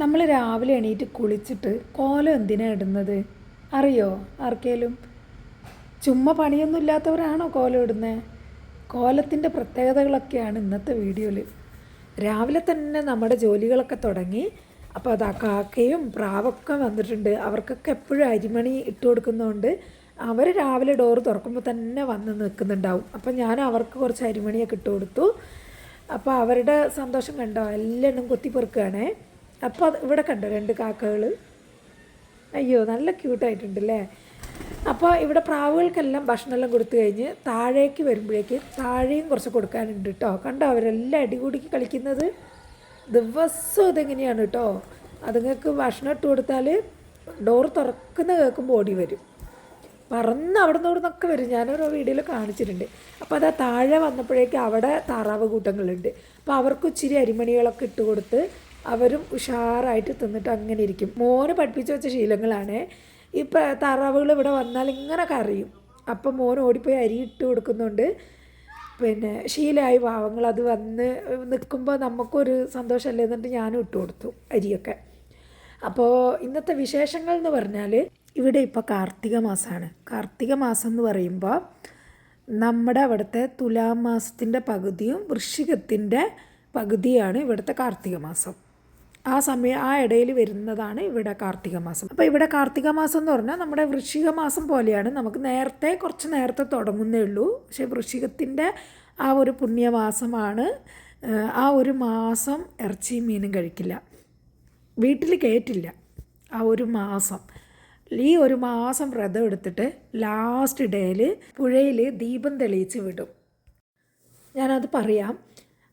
നമ്മൾ രാവിലെ എണീറ്റ് കുളിച്ചിട്ട് കോലം എന്തിനാ ഇടുന്നത്? അറിയോ? ആർക്കേലും? ചുമ്മാ പണിയൊന്നും ഇല്ലാത്തവരാണോ കോലം ഇടുന്നത് കോലത്തിന്റെ പ്രത്യേകതകളൊക്കെയാണ് ഇന്നത്തെ വീഡിയോയിൽ രാവിലെ തന്നെ നമ്മുടെ ജോലികളൊക്കെ തുടങ്ങി അപ്പോൾ ആ കാക്കയും പ്രാവൊക്കെ വന്നിട്ടുണ്ട്. അവർക്കൊക്കെ എപ്പോഴും അരിമണി ഇട്ട് കൊടുക്കുന്നതുകൊണ്ട് അവർ രാവിലെ ഡോറ് തുറക്കുമ്പോൾ തന്നെ വന്ന് നിൽക്കുന്നുണ്ടാവും. അപ്പം ഞാൻ അവർക്ക് കുറച്ച് അരിമണിയൊക്കെ ഇട്ട് കൊടുത്തു. അപ്പോൾ അവരുടെ സന്തോഷം കണ്ടോ? എല്ലാം കൊത്തിപ്പെറുക്കുകയാണേ. അപ്പോൾ ഇവിടെ കണ്ടോ രണ്ട് കാക്കകൾ അയ്യോ നല്ല ക്യൂട്ടായിട്ടുണ്ടല്ലേ? അപ്പോൾ ഇവിടെ പ്രാവുകൾക്കെല്ലാം ഭക്ഷണമെല്ലാം കൊടുത്തു കഴിഞ്ഞ് താഴേക്ക് വരുമ്പോഴേക്ക് താഴെയും കുറച്ച് കൊടുക്കാനുണ്ട് കേട്ടോ കണ്ടോ അവരെല്ലാം അടികൂടിക്ക് കളിക്കുന്നത്? ദിവസവും ഇതെങ്ങനെയാണ് കേട്ടോ അതുങ്ങൾക്ക് ഭക്ഷണം ഇട്ട് കൊടുത്താൽ ഡോർ തുറക്കുന്ന കേൾക്കുമ്പോൾ ഓടി വരും. പറന്ന് അവിടെ നിന്ന് നിന്നൊക്കെ വരും. ഞാനൊരു വീഡിയോയിൽ കാണിച്ചിട്ടുണ്ട്. അപ്പോൾ അതാ താഴെ വന്നപ്പോഴേക്കും അവിടെ താറാവ് കൂട്ടങ്ങളുണ്ട്. അപ്പോൾ അവർക്ക് ഇച്ചിരി അരിമണികളൊക്കെ ഇട്ട് കൊടുത്ത് അവരും ഉഷാറായിട്ട് തിന്നിട്ട് അങ്ങനെ ഇരിക്കും. മോന് പഠിപ്പിച്ചു വെച്ച ശീലങ്ങളാണ്. ഈ താറാവുകൾ ഇവിടെ വന്നാൽ ഇങ്ങനെ കറിയും അപ്പം മോൻ ഓടിപ്പോയി അരി ഇട്ട് കൊടുക്കുന്നുണ്ട്. പിന്നെ ശീലമായി പാവങ്ങൾ അത് വന്ന് നിൽക്കുമ്പോൾ നമുക്കൊരു സന്തോഷമല്ലേ എന്നിട്ട് ഞാനും ഇട്ട് കൊടുത്തു അരിയൊക്കെ. അപ്പോൾ ഇന്നത്തെ വിശേഷങ്ങൾ എന്ന് പറഞ്ഞാൽ ഇവിടെ ഇപ്പോൾ കാർത്തിക മാസമാണ്. കാർത്തിക മാസം എന്ന് പറയുമ്പോൾ നമ്മുടെ അവിടുത്തെ തുലാം മാസത്തിന്റെ പകുതിയും വൃശ്ചികത്തിന്റെ പകുതിയാണ് ഇവിടുത്തെ കാർത്തിക മാസം. ആ സമയം ആ ഇടയിൽ വരുന്നതാണ് ഇവിടെ കാർത്തിക മാസം. അപ്പോൾ ഇവിടെ കാർത്തിക മാസം എന്ന് പറഞ്ഞാൽ നമ്മുടെ വൃശ്ചിക മാസം പോലെയാണ്. നമുക്ക് നേരത്തെ കുറച്ച് നേരത്തെ തുടങ്ങുന്നേ ഉള്ളൂ. പക്ഷേ വൃശ്ചികത്തിന്റെ ആ ഒരു പുണ്യമാസമാണ്. ആ ഒരു മാസം ഇറച്ചിയും മീനും കഴിക്കില്ല. വീട്ടിൽ കയറ്റില്ല ആ ഒരു മാസം. ഈ ഒരു മാസം വ്രതം എടുത്തിട്ട് ലാസ്റ്റ് ഡേയിൽ പുഴയിൽ ദീപം തെളിയിച്ച് വിടും. ഞാനത് പറയാം.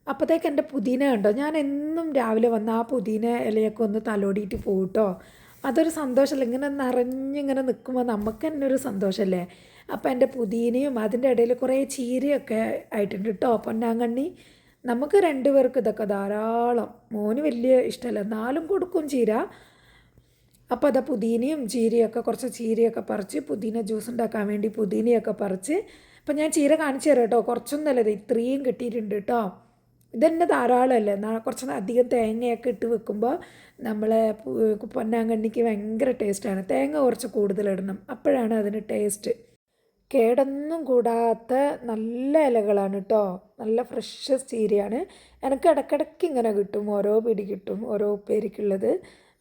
അപ്പോഴത്തേക്ക് എന്റെ പുതിന കണ്ടോ? ഞാൻ എന്നും രാവിലെ വന്ന് ആ പുതിന ഇലയൊക്കെ ഒന്ന് തലോടിയിട്ട് പോകട്ടോ അതൊരു സന്തോഷമല്ല? ഇങ്ങനെ നിറഞ്ഞിങ്ങനെ നിൽക്കുമ്പോൾ നമുക്ക് തന്നെ ഒരു സന്തോഷമല്ലേ? അപ്പോൾ എന്റെ പുതിനയും അതിന്റെ ഇടയിൽ കുറേ ചീരയൊക്കെ ആയിട്ടുണ്ട് കേട്ടോ. പൊന്നാങ്കണ്ണി നമുക്ക് രണ്ടുപേർക്ക് ഇതൊക്കെ ധാരാളം. മോന് വലിയ ഇഷ്ടമല്ല. എന്നാലും കൊടുക്കും ചീര. അപ്പോൾ അതാ പുതിനയും ചീരയൊക്കെ കുറച്ച് ചീരയൊക്കെ പറിച്ച് പുതിന ജ്യൂസ് ഉണ്ടാക്കാൻ വേണ്ടി പുതിനയൊക്കെ പറിച്ച്. അപ്പം ഞാൻ ചീര കാണിച്ചു തരാം കേട്ടോ. കുറച്ചൊന്നല്ല ഇത്രയും കിട്ടിയിട്ടുണ്ട് കേട്ടോ. ഇതന്നെ ധാരാളമല്ലേ? എന്നാൽ കുറച്ച് അധികം തേങ്ങയൊക്കെ ഇട്ട് വെക്കുമ്പോൾ നമ്മളെ പൊന്നാങ്കണ്ണിക്ക് ഭയങ്കര ടേസ്റ്റാണ്. തേങ്ങ കുറച്ച് കൂടുതലിടണം. അപ്പോഴാണ് അതിന് ടേസ്റ്റ്. കേടൊന്നും കൂടാത്ത നല്ല ഇലകളാണ് കേട്ടോ നല്ല ഫ്രഷ് ചീരയാണ്. എനിക്ക് ഇടയ്ക്കിടയ്ക്ക് ഇങ്ങനെ കിട്ടും. ഓരോ പിടി കിട്ടും. ഓരോ ഉപ്പേരിക്കുള്ളത്.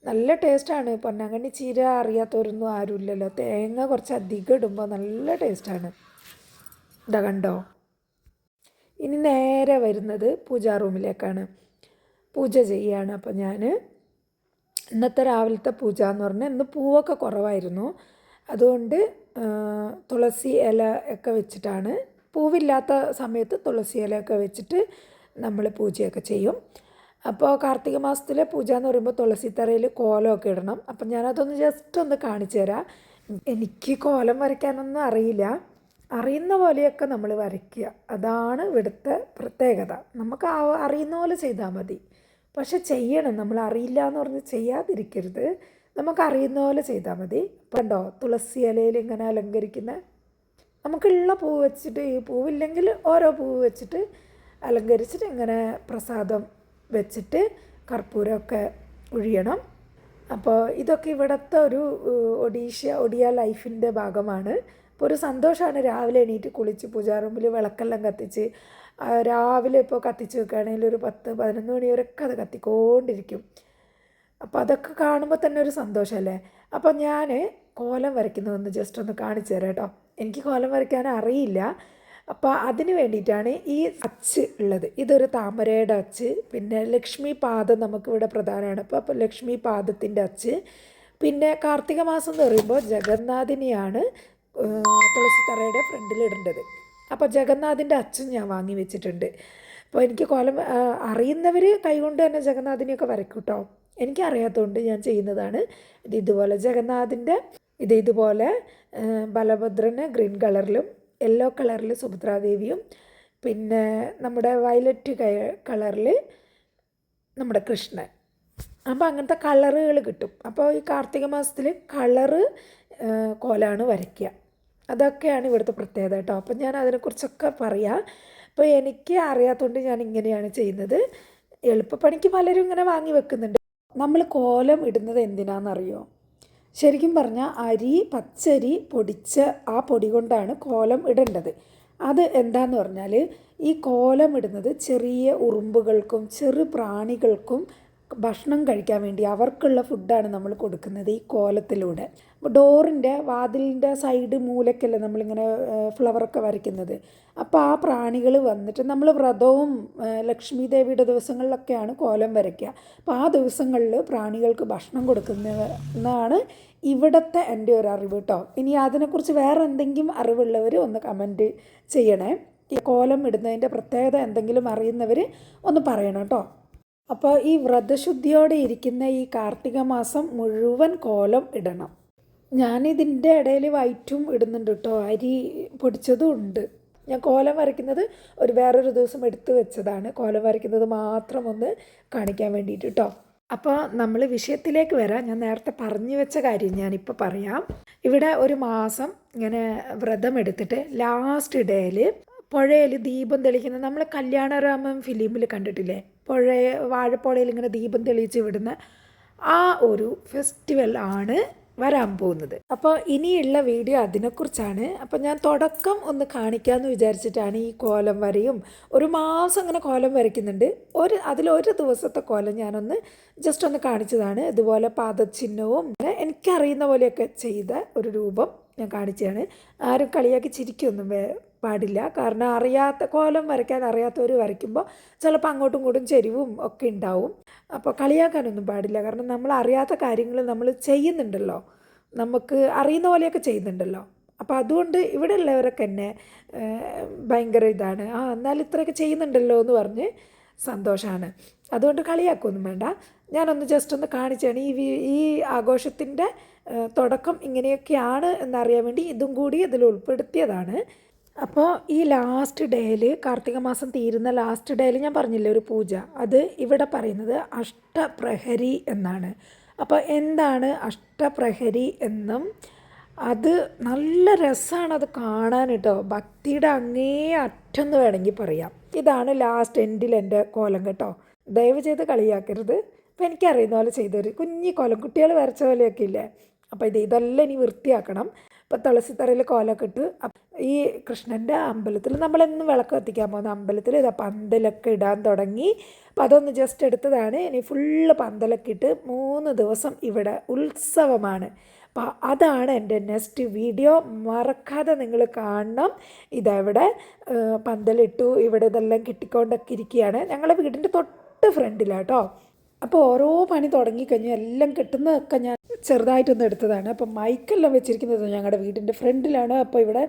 നല്ല ടേസ്റ്റാണ്. പൊന്നാങ്കണ്ണി ചീര അറിയാത്തവരൊന്നും ആരുമില്ലല്ലോ തേങ്ങ കുറച്ച് അധികം ഇടുമ്പോൾ നല്ല ടേസ്റ്റാണ്. ഇതാ കണ്ടോ? ഇനി നേരെ വരുന്നത് പൂജാ റൂമിലേക്കാണ്. പൂജ ചെയ്യുകയാണ് അപ്പോൾ ഞാൻ ഇന്നത്തെ രാവിലത്തെ പൂജ എന്ന് പറഞ്ഞാൽ ഇന്ന് പൂവൊക്കെ കുറവായിരുന്നു. അതുകൊണ്ട് തുളസി ഇല ഒക്കെ വെച്ചിട്ടാണ്. പൂവില്ലാത്ത സമയത്ത് തുളസി ഇലയൊക്കെ വെച്ചിട്ട് നമ്മൾ പൂജയൊക്കെ ചെയ്യും. അപ്പോൾ കാർത്തിക മാസത്തിലെ പൂജ എന്ന് പറയുമ്പോൾ തുളസി തറയിൽ കോലമൊക്കെ ഇടണം. അപ്പം ഞാനതൊന്ന് ജസ്റ്റ് ഒന്ന് കാണിച്ചു തരാം. എനിക്ക് കോലം വരയ്ക്കാനൊന്നും അറിയില്ല. അറിയുന്ന പോലെയൊക്കെ നമ്മൾ വരയ്ക്കുക. അതാണ് ഇവിടുത്തെ പ്രത്യേകത. നമുക്ക് അറിയുന്ന പോലെ ചെയ്താൽ മതി. പക്ഷെ ചെയ്യണം. നമ്മൾ അറിയില്ല എന്ന് പറഞ്ഞ് ചെയ്യാതിരിക്കരുത്. നമുക്ക് അറിയുന്ന പോലെ ചെയ്താൽ മതി. കണ്ടോ? തുളസി ഇലയിൽ ഇങ്ങനെ അലങ്കരിക്കുന്ന നമുക്കുള്ള പൂവ് വെച്ചിട്ട് ഈ പൂവില്ലെങ്കിൽ ഓരോ പൂവ് വെച്ചിട്ട് അലങ്കരിച്ചിട്ട് ഇങ്ങനെ പ്രസാദം വെച്ചിട്ട് കർപ്പൂരമൊക്കെ ഒഴിയണം അപ്പോൾ ഇതൊക്കെ ഇവിടുത്തെ ഒരു ഒഡീഷ ഒഡിയ ലൈഫിന്റെ ഭാഗമാണ്. ഇപ്പോൾ ഒരു സന്തോഷമാണ് രാവിലെ എണീറ്റ് കുളിച്ച് പൂജാറുമ്പിൽ വിളക്കെല്ലാം കത്തിച്ച് രാവിലെ ഇപ്പോൾ കത്തിച്ച് വെക്കുകയാണെങ്കിൽ ഒരു പത്ത് പതിനൊന്ന് മണി വരെയൊക്കെ അത് കത്തിക്കൊണ്ടിരിക്കും. അപ്പോൾ അതൊക്കെ കാണുമ്പോൾ തന്നെ ഒരു സന്തോഷമല്ലേ അപ്പോൾ ഞാൻ കോലം വരയ്ക്കുന്നതൊന്ന് ജസ്റ്റ് ഒന്ന് കാണിച്ചു തരാം കേട്ടോ. എനിക്ക് കോലം വരയ്ക്കാൻ അറിയില്ല. അപ്പോൾ അതിന് വേണ്ടിയിട്ടാണ് ഈ അച്ച് ഉള്ളത്. ഇതൊരു താമരയുടെ അച്ച്. പിന്നെ ലക്ഷ്മി പാദം നമുക്കിവിടെ പ്രധാനമാണ്. അപ്പോൾ അപ്പോൾ ലക്ഷ്മി പാദത്തിന്റെ അച്ച്. പിന്നെ കാർത്തിക മാസം എന്ന് പറയുമ്പോൾ ജഗന്നാഥിനെയാണ് തുളസിത്തറയുടെ ഫ്രണ്ടിൽ ഇടേണ്ടത്. അപ്പോൾ ജഗന്നാഥിന്റെ അച്ഛൻ ഞാൻ വാങ്ങി വെച്ചിട്ടുണ്ട്. അപ്പോൾ എനിക്ക് കോലം അറിയുന്നവർ കൈകൊണ്ട് തന്നെ ജഗന്നാഥിനെയൊക്കെ വരയ്ക്കും കേട്ടോ എനിക്കറിയാത്തതുകൊണ്ട് ഞാൻ ചെയ്യുന്നതാണ്. ഇത് ഇതുപോലെ ജഗന്നാഥിന്റെ ഇത് ഇതുപോലെ ബലഭദ്രന് ഗ്രീൻ കളറിലും യെല്ലോ കളറിൽ സുഭദ്രാദേവിയും പിന്നെ നമ്മുടെ വയലറ്റ് കളറിൽ നമ്മുടെ കൃഷ്ണൻ. അപ്പോൾ അങ്ങനത്തെ കളറുകൾ കിട്ടും. അപ്പോൾ ഈ കാർത്തിക മാസത്തിൽ കളറ് കോലാണ് വരയ്ക്കുക അതൊക്കെയാണ് ഇവിടുത്തെ പ്രത്യേകത കേട്ടോ. അപ്പം ഞാൻ അതിനെക്കുറിച്ചൊക്കെ പറയാം. അപ്പോൾ എനിക്ക് അറിയാത്തതുകൊണ്ട് ഞാൻ ഇങ്ങനെയാണ് ചെയ്യുന്നത്. എളുപ്പപ്പണിക്ക് പലരും ഇങ്ങനെ വാങ്ങി വെക്കുന്നുണ്ട്. നമ്മൾ കോലം ഇടുന്നത് എന്തിനാണെന്നറിയോ? ശരിക്കും പറഞ്ഞാൽ അരി പച്ചരി പൊടിച്ച ആ പൊടി കൊണ്ടാണ് കോലം ഇടേണ്ടത്. അത് എന്താന്ന് പറഞ്ഞാൽ ഈ കോലം ഇടുന്നത് ചെറിയ ഉറുമ്പുകൾക്കും ചെറു പ്രാണികൾക്കും ഭക്ഷണം കഴിക്കാൻ വേണ്ടി അവർക്കുള്ള ഫുഡാണ് നമ്മൾ കൊടുക്കുന്നത് ഈ കോലത്തിലൂടെ. ഡോറിന്റെ വാതിലിന്റെ സൈഡ് മൂലക്കല്ലേ നമ്മളിങ്ങനെ ഫ്ലവറൊക്കെ വരയ്ക്കുന്നത്. അപ്പോൾ ആ പ്രാണികൾ വന്നിട്ട് നമ്മൾ വ്രതവും ലക്ഷ്മി ദേവിയുടെ ദിവസങ്ങളിലൊക്കെയാണ് കോലം വരയ്ക്കുക. അപ്പോൾ ആ ദിവസങ്ങളിൽ പ്രാണികൾക്ക് ഭക്ഷണം കൊടുക്കുന്നതാണ് ഇവിടുത്തെ എന്റെ ഒരു അറിവ് കേട്ടോ ഇനി അതിനെക്കുറിച്ച് വേറെ എന്തെങ്കിലും അറിവുള്ളവർ ഒന്ന് കമന്റ് ചെയ്യണേ. ഈ കോലം ഇടുന്നതിന്റെ പ്രത്യേകത എന്തെങ്കിലും അറിയുന്നവർ ഒന്ന് പറയണം കേട്ടോ അപ്പോൾ ഈ വ്രതശുദ്ധിയോടെ ഇരിക്കുന്ന ഈ കാർത്തിക മാസം മുഴുവൻ കോലം ഇടണം. ഞാനിതിന്റെ ഇടയിൽ വൈറ്റും ഇടുന്നുണ്ട് കേട്ടോ. അരി പൊടിച്ചതും ഉണ്ട്. ഞാൻ കോലം വരയ്ക്കുന്നത് ഒരു വേറൊരു ദിവസം എടുത്തു വെച്ചതാണ്. കോലം വരയ്ക്കുന്നത് മാത്രം ഒന്ന് കാണിക്കാൻ വേണ്ടിയിട്ട് കേട്ടോ. അപ്പോൾ നമ്മൾ വിഷയത്തിലേക്ക് വരാം. ഞാൻ നേരത്തെ പറഞ്ഞു വെച്ച കാര്യം ഞാനിപ്പോൾ പറയാം. ഇവിടെ ഒരു മാസം ഇങ്ങനെ വ്രതം എടുത്തിട്ട് ലാസ്റ്റ് ഡേയിൽ പുഴയിൽ ദീപം തെളിക്കുന്ന നമ്മൾ കല്യാണരാമൻ ഫിലിമിൽ കണ്ടിട്ടില്ലേ? പുഴ വാഴപ്പുഴയിൽ ഇങ്ങനെ ദീപം തെളിയിച്ച് വിടുന്ന ആ ഒരു ഫെസ്റ്റിവൽ ആണ് വരാൻ പോകുന്നത്. അപ്പോൾ ഇനിയുള്ള വീഡിയോ അതിനെക്കുറിച്ചാണ്. അപ്പോൾ ഞാൻ തുടക്കം ഒന്ന് കാണിക്കാമെന്ന് വിചാരിച്ചിട്ടാണ് ഈ കോലം വരയും. ഒരു മാസം അങ്ങനെ കോലം വരയ്ക്കുന്നുണ്ട്. ഒരു അതിലൊരു ദിവസത്തെ കോലം ഞാനൊന്ന് ജസ്റ്റ് ഒന്ന് കാണിച്ചതാണ്. ഇതുപോലെ പാദചിഹ്നവും എനിക്കറിയുന്ന പോലെയൊക്കെ ചെയ്ത ഒരു രൂപം ഞാൻ കാണിച്ചതാണ്. ആരും കളിയാക്കി ചിരിക്കൊന്നും പാടില്ല. കാരണം അറിയാത്ത കോലം വരയ്ക്കാൻ അറിയാത്തവർ വരയ്ക്കുമ്പോൾ ചിലപ്പോൾ അങ്ങോട്ടും ഇങ്ങോട്ടും ചെരിവും ഒക്കെ ഉണ്ടാവും അപ്പോൾ കളിയാക്കാനൊന്നും പാടില്ല. കാരണം നമ്മൾ അറിയാത്ത കാര്യങ്ങൾ നമ്മൾ ചെയ്യുന്നുണ്ടല്ലോ. നമുക്ക് അറിയുന്ന പോലെയൊക്കെ ചെയ്യുന്നുണ്ടല്ലോ. അപ്പോൾ അതുകൊണ്ട് ഇവിടെ ഉള്ളവരൊക്കെ എന്നെ ഭയങ്കര ഇതാണ്. ആ എന്നാൽ ഇത്രയൊക്കെ ചെയ്യുന്നുണ്ടല്ലോ എന്ന് പറഞ്ഞ് സന്തോഷമാണ് അതുകൊണ്ട് കളിയാക്കൊന്നും വേണ്ട. ഞാനൊന്ന് ജസ്റ്റ് ഒന്ന് കാണിച്ചാണ്. ഈ ഈ ആഘോഷത്തിന്റെ തുടക്കം ഇങ്ങനെയൊക്കെയാണ് എന്നറിയാൻ വേണ്ടി ഇതും കൂടി ഇതിൽ ഉൾപ്പെടുത്തിയതാണ്. അപ്പോൾ ഈ ലാസ്റ്റ് ഡേയിൽ കാർത്തിക മാസം തീരുന്ന ലാസ്റ്റ് ഡേയിൽ ഞാൻ പറഞ്ഞില്ലേ ഒരു പൂജ. അത് ഇവിടെ പറയുന്നത് അഷ്ടപ്രഹരി എന്നാണ്. അപ്പോൾ എന്താണ് അഷ്ടപ്രഹരി എന്നും അത് നല്ല രസമാണ് അത് കാണാൻ കേട്ടോ. ഭക്തിയുടെ അങ്ങേ അറ്റെന്ന് വേണമെങ്കിൽ പറയാം. ഇതാണ് ലാസ്റ്റ് എൻഡിൽ എന്റെ കോലം കേട്ടോ. ദയവ് ചെയ്ത് കളിയാക്കരുത്. അപ്പോൾ എനിക്കറിയുന്ന പോലെ ചെയ്തൊരു കുഞ്ഞി കോലം. കുട്ടികൾ വരച്ച പോലെയൊക്കെ ഇല്ലേ? അപ്പോൾ ഇത് ഇതെല്ലാം ഇനി വൃത്തിയാക്കണം. അപ്പോൾ തുളസിത്തറയിൽ കോലമൊക്കെ ഇട്ട് ഈ കൃഷ്ണന്റെ അമ്പലത്തിൽ നമ്മളെന്നും വിളക്ക് കത്തിക്കാൻ പോകുന്ന അമ്പലത്തിൽ ഇതാ പന്തലൊക്കെ ഇടാൻ തുടങ്ങി. അപ്പോൾ അതൊന്ന് ജസ്റ്റ് എടുത്തതാണ്. ഇനി ഫുള്ള് പന്തലൊക്കെ ഇട്ട് മൂന്ന് ദിവസം ഇവിടെ ഉത്സവമാണ്. അപ്പോൾ അതാണ് എന്റെ നെക്സ്റ്റ് വീഡിയോ മറക്കാതെ നിങ്ങൾ കാണണം. ഇതവിടെ പന്തലിട്ടു ഇവിടെ ഇതെല്ലാം കിട്ടിക്കൊണ്ടൊക്കെ ഇരിക്കുകയാണ്. ഞങ്ങളുടെ വീടിന്റെ തൊട്ട് ഫ്രണ്ടിലാട്ടോ അപ്പോൾ ഓരോ പണി തുടങ്ങിക്കഴിഞ്ഞു എല്ലാം കിട്ടുന്നതൊക്കെ ഞാൻ ചെറുതായിട്ടൊന്ന് എടുത്തതാണ്. അപ്പം മൈക്കെല്ലാം വെച്ചിരിക്കുന്നത് ഞങ്ങളുടെ വീടിന്റെ ഫ്രണ്ടിലാണ്. അപ്പോൾ ഇവിടെ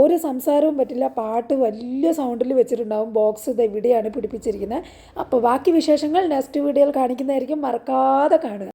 ഒരു സംസാരവും പറ്റില്ല. പാട്ട് വലിയ സൗണ്ടിൽ വെച്ചിട്ടുണ്ടാവും. ബോക്സ് ഇത് ഇവിടെയാണ് പിടിപ്പിച്ചിരിക്കുന്നത് അപ്പോൾ ബാക്കി വിശേഷങ്ങൾ നെക്സ്റ്റ് വീഡിയോയിൽ കാണിക്കുന്നതായിരിക്കും. മറക്കാതെ കാണുക.